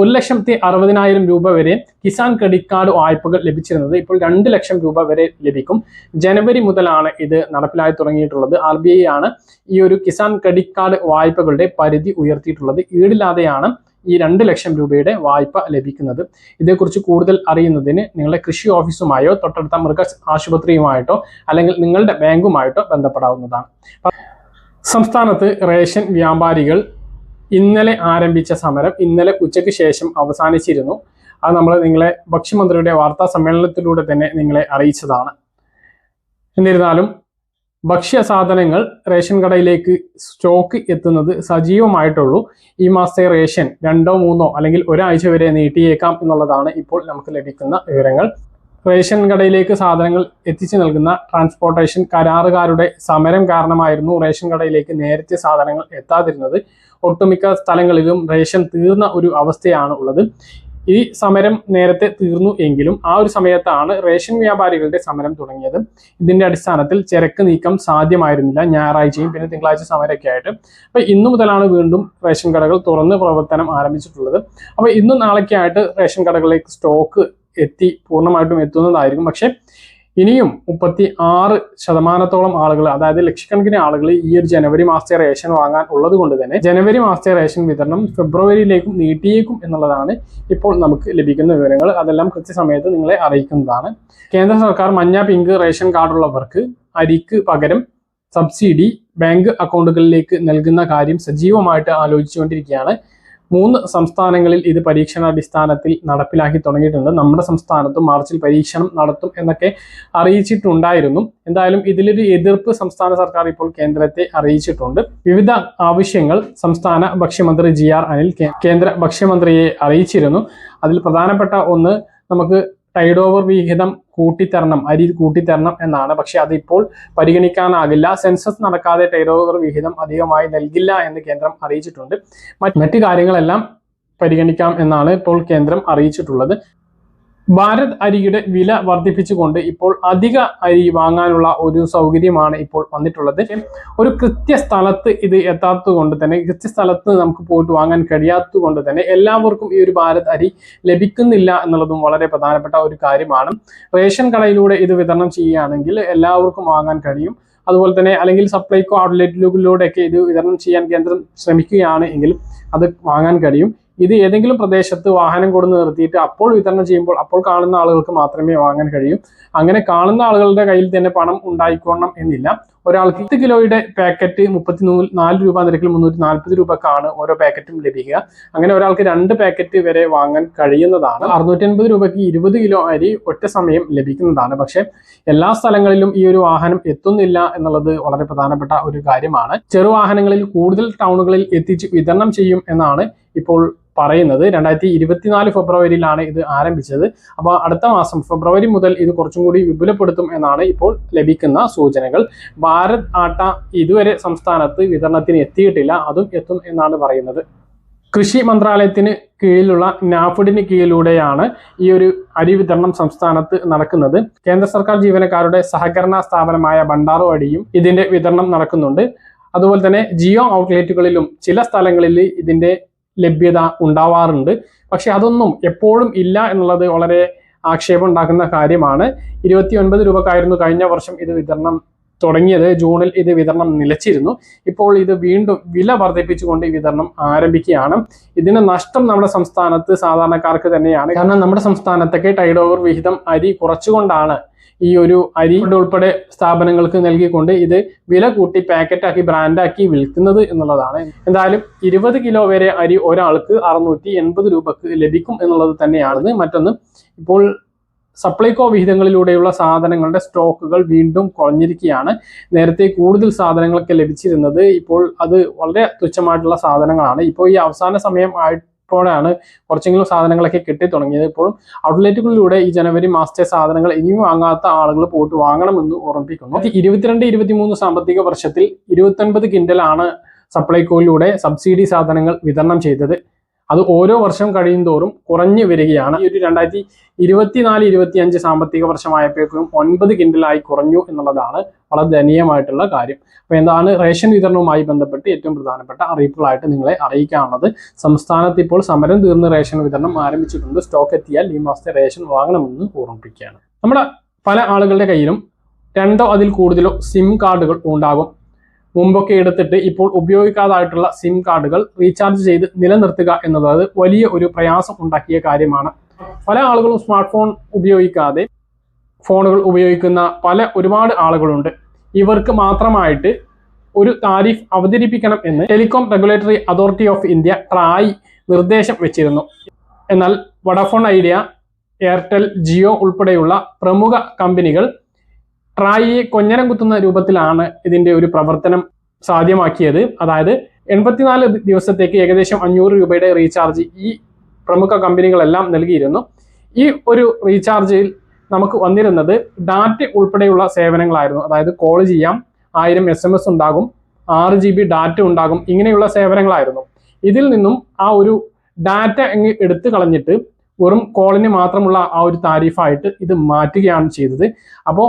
ഒരു ലക്ഷത്തി അറുപതിനായിരം രൂപ വരെ കിസാൻ ക്രെഡിറ്റ് കാർഡ് വായ്പകൾ ലഭിച്ചിരുന്നത് ഇപ്പോൾ രണ്ട് ലക്ഷം രൂപ വരെ ലഭിക്കും. ജനുവരി മുതലാണ് ഇത് നടപ്പിലായി തുടങ്ങിയിട്ടുള്ളത്. ആർ ബി ഐ ആണ് ഈ ഒരു കിസാൻ ക്രെഡിറ്റ് കാർഡ് വായ്പകളുടെ പരിധി ഉയർത്തിയിട്ടുള്ളത്. ഈടില്ലാതെയാണ് ഈ രണ്ട് ലക്ഷം രൂപയുടെ വായ്പ ലഭിക്കുന്നത്. ഇതേക്കുറിച്ച് കൂടുതൽ അറിയുന്നതിന് നിങ്ങളുടെ കൃഷി ഓഫീസുമായോ തൊട്ടടുത്ത മൃഗ ആശുപത്രിയുമായിട്ടോ അല്ലെങ്കിൽ നിങ്ങളുടെ ബാങ്കുമായിട്ടോ ബന്ധപ്പെടാവുന്നതാണ്. സംസ്ഥാനത്ത് റേഷൻ വ്യാപാരികൾ ഇന്നലെ ആരംഭിച്ച സമരം ഇന്നലെ ഉച്ചയ്ക്ക് ശേഷം അവസാനിച്ചിരുന്നു. അത് നമ്മൾ നിങ്ങളെ ഭക്ഷ്യമന്ത്രിയുടെ വാർത്താ സമ്മേളനത്തിലൂടെ തന്നെ നിങ്ങളെ അറിയിച്ചതാണ്. എന്നിരുന്നാലും ഭക്ഷ്യ സാധനങ്ങൾ റേഷൻ കടയിലേക്ക് സ്റ്റോക്ക് എത്തുന്നത് സജീവമായിട്ടുള്ളൂ. ഈ മാസത്തെ റേഷൻ രണ്ടോ മൂന്നോ അല്ലെങ്കിൽ ഒരാഴ്ച വരെ നീട്ടിയേക്കാം എന്നുള്ളതാണ് ഇപ്പോൾ നമുക്ക് ലഭിക്കുന്ന വിവരങ്ങൾ. റേഷൻ കടയിലേക്ക് സാധനങ്ങൾ എത്തിച്ചു നൽകുന്ന ട്രാൻസ്പോർട്ടേഷൻ കരാറുകാരുടെ സമരം കാരണമായിരുന്നു റേഷൻ കടയിലേക്ക് നേരത്തെ സാധനങ്ങൾ എത്താതിരുന്നത്. ഒട്ടുമിക്ക സ്ഥലങ്ങളിലും റേഷൻ തീർന്ന ഒരു അവസ്ഥയാണ് ഉള്ളത്. ഈ സമരം നേരത്തെ തീർന്നു എങ്കിലും ആ ഒരു സമയത്താണ് റേഷൻ വ്യാപാരികളുടെ സമരം തുടങ്ങിയത്. ഇതിന്റെ അടിസ്ഥാനത്തിൽ ചരക്ക് നീക്കം സാധ്യമായിരുന്നില്ല. ഞായറാഴ്ചയും പിന്നെ തിങ്കളാഴ്ച സമരമൊക്കെ ആയിട്ട്. അപ്പൊ ഇന്നു മുതലാണ് വീണ്ടും റേഷൻ കടകൾ തുറന്ന് പ്രവർത്തനം ആരംഭിച്ചിട്ടുള്ളത്. അപ്പൊ ഇന്നും നാളേക്കായിട്ട് റേഷൻ കടകളിലേക്ക് സ്റ്റോക്ക് എത്തി പൂർണമായിട്ടും എത്തുന്നതായിരിക്കും. പക്ഷെ ഇനിയും മുപ്പത്തി ആറ് ശതമാനത്തോളം ആളുകൾ അതായത് ലക്ഷക്കണക്കിന് ആളുകൾ ഈ ഒരു ജനുവരി മാസത്തെ റേഷൻ വാങ്ങാൻ ഉള്ളത് കൊണ്ട് തന്നെ ജനുവരി മാസത്തെ റേഷൻ വിതരണം ഫെബ്രുവരിയിലേക്കും നീട്ടിയേക്കും എന്നുള്ളതാണ് ഇപ്പോൾ നമുക്ക് ലഭിക്കുന്ന വിവരങ്ങൾ. അതെല്ലാം കൃത്യസമയത്ത് നിങ്ങളെ അറിയിക്കുന്നതാണ്. കേന്ദ്ര സർക്കാർ മഞ്ഞ പിങ്ക് റേഷൻ കാർഡുള്ളവർക്ക് അരിക്ക് പകരം സബ്സിഡി ബാങ്ക് അക്കൗണ്ടുകളിലേക്ക് നൽകുന്ന കാര്യം സജീവമായിട്ട് ആലോചിച്ചുകൊണ്ടിരിക്കുകയാണ്. മൂന്ന് സംസ്ഥാനങ്ങളിൽ ഇത് പരീക്ഷണാടിസ്ഥാനത്തിൽ നടപ്പിലാക്കി തുടങ്ങിയിട്ടുണ്ട്. നമ്മുടെ സംസ്ഥാനത്തും മാർച്ചിൽ പരീക്ഷണം നടത്തും എന്നൊക്കെ അറിയിച്ചിട്ടുണ്ടായിരുന്നു. എന്തായാലും ഇതിലൊരു എതിർപ്പ് സംസ്ഥാന സർക്കാർ ഇപ്പോൾ കേന്ദ്രത്തെ അറിയിച്ചിട്ടുണ്ട്. വിവിധ ആവശ്യങ്ങൾ സംസ്ഥാന ഭക്ഷ്യമന്ത്രി ജി ആർ അനിൽ കേന്ദ്ര ഭക്ഷ്യമന്ത്രിയെ അറിയിച്ചിരുന്നു. അതിൽ പ്രധാനപ്പെട്ട ഒന്ന് നമുക്ക് ടൈഡ് ഓവർ വിഹിതം കൂട്ടിത്തരണം അരി കൂട്ടിത്തരണം എന്നാണ്. പക്ഷെ അതിപ്പോൾ പരിഗണിക്കാനാകില്ല. സെൻസസ് നടക്കാതെ ടൈഡ് വിഹിതം അധികമായി നൽകില്ല എന്ന് കേന്ദ്രം അറിയിച്ചിട്ടുണ്ട്. മറ്റ് കാര്യങ്ങളെല്ലാം പരിഗണിക്കാം എന്നാണ് ഇപ്പോൾ കേന്ദ്രം അറിയിച്ചിട്ടുള്ളത്. ഭാരത് അരിയുടെ വില വർദ്ധിപ്പിച്ചുകൊണ്ട് ഇപ്പോൾ അധിക അരി വാങ്ങാനുള്ള ഒരു സൗകര്യമാണ് ഇപ്പോൾ വന്നിട്ടുള്ളത്. ഒരു കൃത്യ സ്ഥലത്ത് ഇത് എത്താത്തത് കൊണ്ട് തന്നെ കൃത്യ സ്ഥലത്ത് നമുക്ക് പോയിട്ട് വാങ്ങാൻ കഴിയാത്തത് കൊണ്ട് തന്നെ എല്ലാവർക്കും ഈ ഒരു ഭാരത് അരി ലഭിക്കുന്നില്ല എന്നുള്ളതും വളരെ പ്രധാനപ്പെട്ട ഒരു കാര്യമാണ്. റേഷൻ കടയിലൂടെ ഇത് വിതരണം ചെയ്യുകയാണെങ്കിൽ എല്ലാവർക്കും വാങ്ങാൻ കഴിയും. അതുപോലെ തന്നെ അല്ലെങ്കിൽ സപ്ലൈകോ ഔട്ട്ലെറ്റിലൂടെയൊക്കെ ഇത് വിതരണം ചെയ്യാൻ കേന്ദ്രം ശ്രമിക്കുകയാണ് എങ്കിൽ അത് വാങ്ങാൻ കഴിയും. ഇത് ഏതെങ്കിലും പ്രദേശത്ത് വാഹനം കൊടുന്ന് നിർത്തിയിട്ട് അപ്പോൾ വിതരണം ചെയ്യുമ്പോൾ അപ്പോൾ കാണുന്ന ആളുകൾക്ക് മാത്രമേ വാങ്ങാൻ കഴിയൂ. അങ്ങനെ കാണുന്ന ആളുകളുടെ കയ്യിൽ തന്നെ പണം ഉണ്ടായിക്കോണം എന്നില്ല. ഒരാൾക്ക് പത്ത് കിലോയുടെ പാക്കറ്റ് മുപ്പത്തി നാല് രൂപ നിരക്കിൽ മുന്നൂറ്റി നാൽപ്പത് രൂപക്കാണ് ഓരോ പാക്കറ്റും ലഭിക്കുക. അങ്ങനെ ഒരാൾക്ക് രണ്ട് പാക്കറ്റ് വരെ വാങ്ങാൻ കഴിയുന്നതാണ്. അറുന്നൂറ്റി അൻപത് രൂപയ്ക്ക് ഇരുപത് കിലോ അരി ഒറ്റ സമയം ലഭിക്കുന്നതാണ്. പക്ഷെ എല്ലാ സ്ഥലങ്ങളിലും ഈ ഒരു വാഹനം എത്തുന്നില്ല എന്നുള്ളത് വളരെ പ്രധാനപ്പെട്ട ഒരു കാര്യമാണ്. ചെറുവാഹനങ്ങളിൽ കൂടുതൽ ടൗണുകളിൽ എത്തിച്ച് വിതരണം ചെയ്യും എന്നാണ് ഇപ്പോൾ പറയുന്നത് രണ്ടായിരത്തി ഇരുപത്തിനാല് ഫെബ്രുവരിയിലാണ് ഇത് ആരംഭിച്ചത്. അപ്പോൾ അടുത്ത മാസം ഫെബ്രുവരി മുതൽ ഇത് കുറച്ചും കൂടി വിപുലപ്പെടുത്തും എന്നാണ് ഇപ്പോൾ ലഭിക്കുന്ന സൂചനകൾ. ഭാരത് ആട്ട ഇതുവരെ സംസ്ഥാനത്ത് വിതരണത്തിന് എത്തിയിട്ടില്ല അതും എത്തും എന്നാണ് പറയുന്നത്. കൃഷി മന്ത്രാലയത്തിന് കീഴിലുള്ള നാഫിഡിന് കീഴിലൂടെയാണ് ഈ ഒരു അരി വിതരണം സംസ്ഥാനത്ത് നടക്കുന്നത്. കേന്ദ്ര സർക്കാർ ജീവനക്കാരുടെ സഹകരണ സ്ഥാപനമായ ഭണ്ഡാറു അടിയും ഇതിന്റെ വിതരണം നടക്കുന്നുണ്ട്. അതുപോലെ തന്നെ ജിയോ ഔട്ട്ലെറ്റുകളിലും ചില സ്ഥലങ്ങളിൽ ഇതിന്റെ ലഭ്യത ഉണ്ടാവാറുണ്ട്. പക്ഷെ അതൊന്നും എപ്പോഴും ഇല്ല എന്നുള്ളത് വളരെ ആക്ഷേപം ഉണ്ടാക്കുന്ന കാര്യമാണ്. ഇരുപത്തി ഒൻപത് രൂപക്കായിരുന്നു കഴിഞ്ഞ വർഷം ഇത് വിതരണം തുടങ്ങിയത്. ജൂണിൽ ഇത് വിതരണം നിലച്ചിരുന്നു. ഇപ്പോൾ ഇത് വീണ്ടും വില വർദ്ധിപ്പിച്ചുകൊണ്ട് ഈ വിതരണം ആരംഭിക്കുകയാണ്. ഇതിന് നഷ്ടം നമ്മുടെ സംസ്ഥാനത്ത് സാധാരണക്കാർക്ക് തന്നെയാണ്. കാരണം നമ്മുടെ സംസ്ഥാനത്തൊക്കെ ടൈഡ് ഓവർ വിഹിതം അരി കുറച്ചുകൊണ്ടാണ് ഈ ഒരു അരി ഉൾപ്പെടെ സ്ഥാപനങ്ങൾക്ക് നൽകിക്കൊണ്ട് ഇത് വില കൂട്ടി പാക്കറ്റാക്കി ബ്രാൻഡാക്കി വിൽക്കുന്നത് എന്നുള്ളതാണ്. എന്തായാലും ഇരുപത് കിലോ വരെ അരി ഒരാൾക്ക് അറുന്നൂറ്റി എൺപത് രൂപക്ക് ലഭിക്കും എന്നുള്ളത് തന്നെയാണ് മറ്റൊന്ന് ഇപ്പോൾ സപ്ലൈകോ വിഹിതങ്ങളിലൂടെയുള്ള സാധനങ്ങളുടെ സ്റ്റോക്കുകൾ വീണ്ടും കുറഞ്ഞിരിക്കുകയാണ്. നേരത്തെ കൂടുതൽ സാധനങ്ങളൊക്കെ ലഭിച്ചിരുന്നത് ഇപ്പോൾ അത് വളരെ തുച്ഛമായിട്ടുള്ള സാധനങ്ങളാണ്. ഇപ്പോൾ ഈ അവസാന സമയം ആയി ഇപ്പോഴാണ് കുറച്ചെങ്കിലും സാധനങ്ങളൊക്കെ കിട്ടി തുടങ്ങിയത്. ഇപ്പോഴും ഔട്ട്ലെറ്റുകളിലൂടെ ഈ ജനുവരി മാസത്തെ സാധനങ്ങൾ ഇനിയും വാങ്ങാത്ത ആളുകൾ പോയിട്ട് വാങ്ങണമെന്ന് ഓർമ്മിപ്പിക്കുന്നു. ഇരുപത്തിരണ്ട് ഇരുപത്തിമൂന്ന് സാമ്പത്തിക വർഷത്തിൽ ഇരുപത്തൊൻപത് കിൻഡലാണ് സപ്ലൈകോയിലൂടെ സബ്സിഡി സാധനങ്ങൾ വിതരണം ചെയ്തത്. അത് ഓരോ വർഷം കഴിയും തോറും കുറഞ്ഞു വരികയാണ്. ഈ ഒരു രണ്ടായിരത്തി ഇരുപത്തിനാല് ഇരുപത്തി അഞ്ച് സാമ്പത്തിക വർഷമായപ്പോഴേക്കും ഒൻപത് കിൻഡലായി കുറഞ്ഞു എന്നുള്ളതാണ് വളരെ ദയനീയമായിട്ടുള്ള കാര്യം. അപ്പോൾ എന്താണ് റേഷൻ വിതരണവുമായി ബന്ധപ്പെട്ട് ഏറ്റവും പ്രധാനപ്പെട്ട അറിയിപ്പുകളായിട്ട് നിങ്ങളെ അറിയിക്കാനുള്ളത്. സംസ്ഥാനത്ത് ഇപ്പോൾ സമരം തീർന്ന് റേഷൻ വിതരണം ആരംഭിച്ചിട്ടുണ്ട്. സ്റ്റോക്ക് എത്തിയാൽ ഈ മാസത്തെ റേഷൻ വാങ്ങണമെന്ന് ഓർമ്മിപ്പിക്കുകയാണ്. നമ്മുടെ പല ആളുകളുടെ കയ്യിലും രണ്ടോ അതിൽ കൂടുതലോ സിം കാർഡുകൾ ഉണ്ടാകും. മുമ്പൊക്കെ എടുത്തിട്ട് ഇപ്പോൾ ഉപയോഗിക്കാതായിട്ടുള്ള സിം കാർഡുകൾ റീചാർജ് ചെയ്ത് നിലനിർത്തുക എന്നുള്ളത് വലിയ ഒരു പ്രയാസം ഉണ്ടാക്കിയ കാര്യമാണ്. പല ആളുകളും സ്മാർട്ട് ഫോൺ ഉപയോഗിക്കാതെ ഫോണുകൾ ഉപയോഗിക്കുന്ന പല ഒരുപാട് ആളുകളുണ്ട്. ഇവർക്ക് മാത്രമായിട്ട് ഒരു താരിഫ് അവതരിപ്പിക്കണം എന്ന് Telecom Regulatory Authority of India TRAI നിർദ്ദേശം വെച്ചിരുന്നു. എന്നാൽ വടഫോൺ ഐഡിയ എയർടെൽ ജിയോ ഉൾപ്പെടെയുള്ള പ്രമുഖ കമ്പനികൾ ട്രായിയെ കൊഞ്ഞനം കുത്തുന്ന രൂപത്തിലാണ് ഇതിന്റെ ഒരു പ്രവർത്തനം സാധ്യമാക്കിയത്. അതായത് എൺപത്തിനാല് ദിവസത്തേക്ക് ഏകദേശം അഞ്ഞൂറ് രൂപയുടെ റീചാർജ് ഈ പ്രമുഖ കമ്പനികളെല്ലാം നൽകിയിരുന്നു. ഈ ഒരു റീചാർജിൽ നമുക്ക് വന്നിരുന്നത് ഡാറ്റ ഉൾപ്പെടെയുള്ള സേവനങ്ങളായിരുന്നു. അതായത് കോൾ ചെയ്യാം ആയിരം എസ് എം എസ് ഉണ്ടാകും ആറ് ജി ബി ഡാറ്റ ഉണ്ടാകും ഇങ്ങനെയുള്ള സേവനങ്ങളായിരുന്നു. ഇതിൽ നിന്നും ആ ഒരു ഡാറ്റ അങ്ങ് എടുത്തു കളഞ്ഞിട്ട് വെറും കോളിന് മാത്രമുള്ള ആ ഒരു താരിഫായിട്ട് ഇത് മാറ്റുകയാണ് ചെയ്തത്. അപ്പോൾ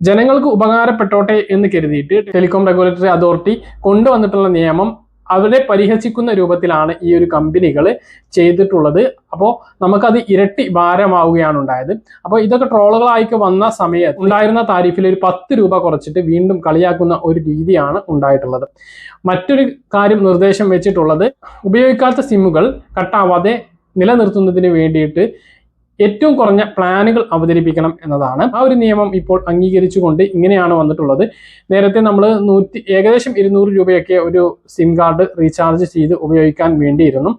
ജനങ്ങൾക്ക് ഉപകാരപ്പെട്ടോട്ടെ എന്ന് കരുതിയിട്ട് ടെലികോം റെഗുലേറ്ററി അതോറിറ്റി കൊണ്ടുവന്നിട്ടുള്ള നിയമം അവരെ പരിഹസിക്കുന്ന രൂപത്തിലാണ് ഈ ഒരു കമ്പനികൾ ചെയ്തിട്ടുള്ളത്. അപ്പോൾ നമുക്കത് ഇരട്ടി ഭാരമാവുകയാണ് ഉണ്ടായത്. അപ്പോൾ ഇതൊക്കെ ട്രോളുകളായിക്ക് വന്ന സമയത്ത് ഉണ്ടായിരുന്ന താരിഫിൽ ഒരു പത്ത് രൂപ കുറച്ചിട്ട് വീണ്ടും കളിയാക്കുന്ന ഒരു രീതിയാണ് ഉണ്ടായിട്ടുള്ളത്. മറ്റൊരു കാര്യം നിർദ്ദേശം വെച്ചിട്ടുള്ളത് ഉപയോഗിക്കാത്ത സിമ്മുകൾ കട്ടാവാതെ നിലനിർത്തുന്നതിന് വേണ്ടിയിട്ട് ഏറ്റവും കുറഞ്ഞ പ്ലാനുകൾ അവതരിപ്പിക്കണം എന്നതാണ് ആ ഒരു നിയമം ഇപ്പോൾ അംഗീകരിച്ചുകൊണ്ട് ഇങ്ങനെയാണ് വന്നിട്ടുള്ളത്. നേരത്തെ നമ്മൾ നൂറ്റി ഏകദേശം ഇരുന്നൂറ് രൂപയൊക്കെ ഒരു സിം കാർഡ് റീചാർജ് ചെയ്ത് ഉപയോഗിക്കാൻ വേണ്ടിയിരുന്നു.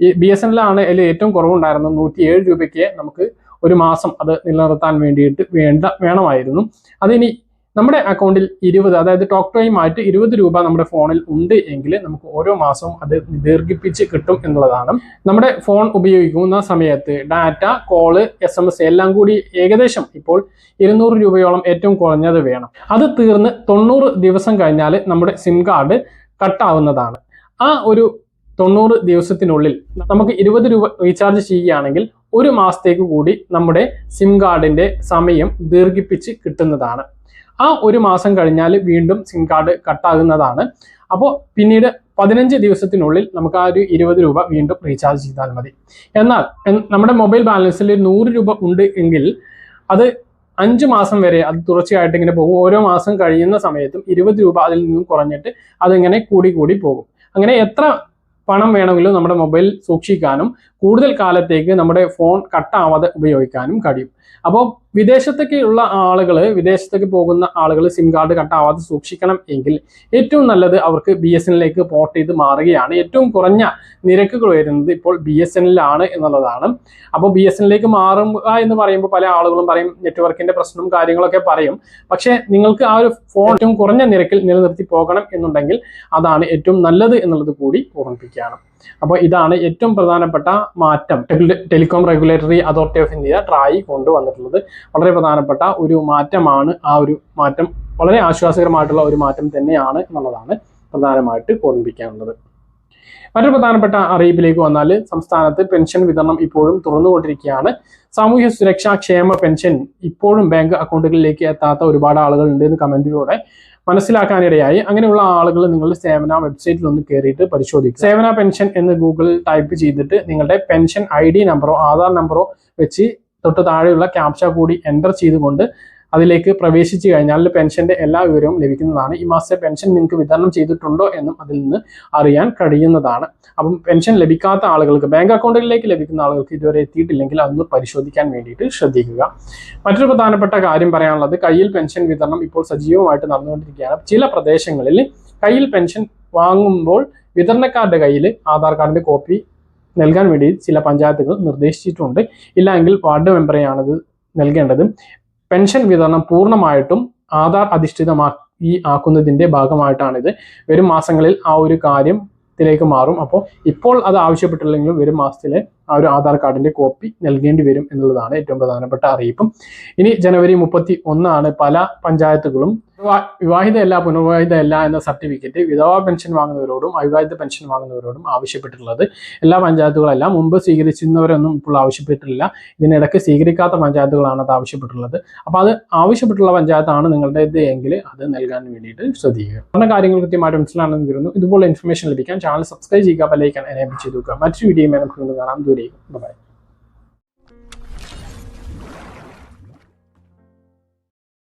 ഈ ബി എസ് എൻ എല്ലാണ് അതിൽ ഏറ്റവും കുറവുണ്ടായിരുന്നു നൂറ്റി ഏഴ് രൂപയ്ക്ക് നമുക്ക് ഒരു മാസം അത് നിലനിർത്താൻ വേണ്ടിയിട്ട് വേണ്ട വേണമായിരുന്നു. അതിനി നമ്മുടെ അക്കൗണ്ടിൽ ഇരുപത് അതായത് ടോക്ക് ടൈം ആയിട്ട് ഇരുപത് രൂപ നമ്മുടെ ഫോണിൽ ഉണ്ട് എങ്കിൽ നമുക്ക് ഓരോ മാസവും അത് ദീർഘിപ്പിച്ച് കിട്ടും എന്നുള്ളതാണ്. നമ്മുടെ ഫോൺ ഉപയോഗിക്കുന്ന സമയത്ത് data call S M S എല്ലാം കൂടി ഏകദേശം ഇപ്പോൾ ഇരുന്നൂറ് രൂപയോളം ഏറ്റവും കുറഞ്ഞത് വേണം. അത് തീർന്ന് തൊണ്ണൂറ് ദിവസം കഴിഞ്ഞാൽ നമ്മുടെ സിം കാർഡ് കട്ടാവുന്നതാണ് ആ ഒരു തൊണ്ണൂറ് ദിവസത്തിനുള്ളിൽ നമുക്ക് ഇരുപത് രൂപ റീചാർജ് ചെയ്യുകയാണെങ്കിൽ ഒരു മാസത്തേക്ക് കൂടി നമ്മുടെ സിം കാർഡിന്റെ സമയം ദീർഘിപ്പിച്ച് കിട്ടുന്നതാണ്. ആ ഒരു മാസം കഴിഞ്ഞാൽ വീണ്ടും സിം കാർഡ് കട്ടാകുന്നതാണ്. അപ്പോൾ പിന്നീട് പതിനഞ്ച് ദിവസത്തിനുള്ളിൽ നമുക്ക് ആ ഒരു ഇരുപത് രൂപ വീണ്ടും റീചാർജ് ചെയ്താൽ മതി. എന്നാൽ നമ്മുടെ മൊബൈൽ ബാലൻസിൽ നൂറ് രൂപ ഉണ്ട് എങ്കിൽ അത് അഞ്ച് മാസം വരെ അത് തുടർച്ചയായിട്ട് ഇങ്ങനെ പോകും. ഓരോ മാസം കഴിയുന്ന സമയത്തും ഇരുപത് രൂപ അതിൽ നിന്നും കുറഞ്ഞിട്ട് അതിങ്ങനെ കൂടി കൂടി പോകും. അങ്ങനെ എത്ര പണം വേണമെങ്കിലും നമ്മുടെ മൊബൈൽ സൂക്ഷിക്കാനും കൂടുതൽ കാലത്തേക്ക് നമ്മുടെ ഫോൺ കട്ടാവാതെ ഉപയോഗിക്കാനും കഴിയും. അപ്പോൾ വിദേശത്തേക്കുള്ള ആളുകൾ വിദേശത്തേക്ക് പോകുന്ന ആളുകൾ സിം കാർഡ് കട്ടാവാതെ സൂക്ഷിക്കണം എങ്കിൽ ഏറ്റവും നല്ലത് അവർക്ക് ബി എസ് എന്നിലേക്ക് പോർട്ട് ചെയ്ത് മാറുകയാണ്. ഏറ്റവും കുറഞ്ഞ നിരക്കുകൾ വരുന്നത് ഇപ്പോൾ ബി എസ് എന്നിലാണ് എന്നുള്ളതാണ്. അപ്പോൾ ബി എസ് എന്നിലേക്ക് മാറുക എന്ന് പറയുമ്പോൾ പല ആളുകളും പറയും നെറ്റ്വർക്കിന്റെ പ്രശ്നവും കാര്യങ്ങളൊക്കെ പറയും. പക്ഷേ നിങ്ങൾക്ക് ആ ഒരു ഫോൺ ഏറ്റവും കുറഞ്ഞ നിരക്കിൽ നിലനിർത്തി പോകണം എന്നുണ്ടെങ്കിൽ അതാണ് ഏറ്റവും നല്ലത് എന്നുള്ളത് കൂടി ഓർമ്മിപ്പിക്കുകയാണ്. അപ്പോൾ ഇതാണ് ഏറ്റവും പ്രധാനപ്പെട്ട മാറ്റം. Telecom Regulatory Authority of India TRAI കൊണ്ടുവന്നിട്ടുള്ളത്. വളരെ പ്രധാനപ്പെട്ട ഒരു മാറ്റമാണ് ആ ഒരു മാറ്റം. വളരെ ആശ്വാസകരമായിട്ടുള്ള ഒരു മാറ്റം തന്നെയാണ് എന്നുള്ളതാണ് പ്രധാനമായിട്ട് ഓർമ്മിപ്പിക്കാനുള്ളത് മറ്റൊരു പ്രധാനപ്പെട്ട അറിയിപ്പിലേക്ക് വന്നാൽ സംസ്ഥാനത്ത് പെൻഷൻ വിതരണം ഇപ്പോഴും തുറന്നുകൊണ്ടിരിക്കുകയാണ്. സാമൂഹ്യ സുരക്ഷാ ക്ഷേമ പെൻഷൻ ഇപ്പോഴും ബാങ്ക് അക്കൗണ്ടുകളിലേക്ക് എത്താത്ത ഒരുപാട് ആളുകൾ ഉണ്ട് എന്ന് കമന്റിലൂടെ മനസ്സിലാക്കാനിടയായി. അങ്ങനെയുള്ള ആളുകൾ നിങ്ങൾ സേവന വെബ്സൈറ്റിൽ ഒന്ന് കയറിയിട്ട് പരിശോധിക്കും സേവന പെൻഷൻ എന്ന് ഗൂഗിളിൽ ടൈപ്പ് ചെയ്തിട്ട് നിങ്ങളുടെ പെൻഷൻ ഐ നമ്പറോ ആധാർ നമ്പറോ വെച്ച് തൊട്ട് താഴെയുള്ള ക്യാപ്ച കൂടി എന്റർ ചെയ്തുകൊണ്ട് അതിലേക്ക് പ്രവേശിച്ചു കഴിഞ്ഞാൽ പെൻഷന്റെ എല്ലാ വിവരവും ലഭിക്കുന്നതാണ്. ഈ മാസത്തെ പെൻഷൻ നിങ്ങൾക്ക് വിതരണം ചെയ്തിട്ടുണ്ടോ എന്നും അതിൽ നിന്ന് അറിയാൻ കഴിയുന്നതാണ്. അപ്പം പെൻഷൻ ലഭിക്കാത്ത ആളുകൾക്ക് ബാങ്ക് അക്കൗണ്ടുകളിലേക്ക് ലഭിക്കുന്ന ആളുകൾക്ക് ഇതുവരെ എത്തിയിട്ടില്ലെങ്കിൽ അതൊന്ന് പരിശോധിക്കാൻ വേണ്ടിയിട്ട് ശ്രദ്ധിക്കുക. മറ്റൊരു പ്രധാനപ്പെട്ട കാര്യം പറയാനുള്ളത് കയ്യിൽ പെൻഷൻ വിതരണം ഇപ്പോൾ സജീവമായിട്ട് നടന്നുകൊണ്ടിരിക്കുകയാണ്. ചില പ്രദേശങ്ങളിൽ കയ്യിൽ പെൻഷൻ വാങ്ങുമ്പോൾ വിതരണക്കാരുടെ കയ്യിൽ ആധാർ കാർഡിന്റെ കോപ്പി നൽകാൻ വേണ്ടി ചില പഞ്ചായത്തുകൾ നിർദ്ദേശിച്ചിട്ടുണ്ട്. ഇല്ലെങ്കിൽ വാർഡ് മെമ്പറെയാണത് നൽകേണ്ടത്. പെൻഷൻ വിതരണം പൂർണമായിട്ടും ആധാർ അധിഷ്ഠിതമാക്കി ആക്കുന്നതിന്റെ ഭാഗമായിട്ടാണിത്. വരും മാസങ്ങളിൽ ആ ഒരു കാര്യം ത്തിലേക്ക് മാറും. അപ്പോൾ ഇപ്പോൾ അത് ആവശ്യപ്പെട്ടില്ലെങ്കിലും വരും മാസത്തിലെ ആ ഒരു ആധാർ കാർഡിന്റെ കോപ്പി നൽകേണ്ടി വരും എന്നുള്ളതാണ് ഏറ്റവും പ്രധാനപ്പെട്ട അറിയിപ്പും. ഇനി ജനുവരി മുപ്പത്തി ഒന്നാണ് പല പഞ്ചായത്തുകളും വിവാഹിതയല്ല പുനർവിവാഹിതയല്ല എന്ന സർട്ടിഫിക്കറ്റ് വിധവാ പെൻഷൻ വാങ്ങുന്നവരോടും അവിവാഹിത പെൻഷൻ വാങ്ങുന്നവരോടും ആവശ്യപ്പെട്ടിട്ടുള്ളത്. എല്ലാ പഞ്ചായത്തുകളെല്ലാം മുമ്പ് സ്വീകരിച്ചിരുന്നവരൊന്നും ഇപ്പോൾ ആവശ്യപ്പെട്ടിട്ടില്ല. ഇതിനിടയ്ക്ക് സ്വീകരിക്കാത്ത പഞ്ചായത്തുകളാണ് അത് ആവശ്യപ്പെട്ടിട്ടുള്ളത്. അപ്പോൾ അത് ആവശ്യപ്പെട്ടുള്ള പഞ്ചായത്താണ് നിങ്ങളുടേത് എങ്കിൽ അത് നൽകാൻ വേണ്ടിയിട്ട് ശ്രദ്ധിക്കുക. പറഞ്ഞ കാര്യങ്ങൾ കൃത്യമായിട്ട് മനസ്സിലാണെന്ന് കരുതുന്നു. ഇതുപോലെ ഇൻഫർമേഷൻ ലഭിക്കാൻ ചാനൽ സബ്സ്ക്രൈബ് ചെയ്യുക ബെല്ലൈക്കൺ എനേബിൾ ചെയ്തു മറ്റൊരു വീഡിയോ നമുക്ക് കാണാൻ കാണാം. ദൂരേക്കും ബൈ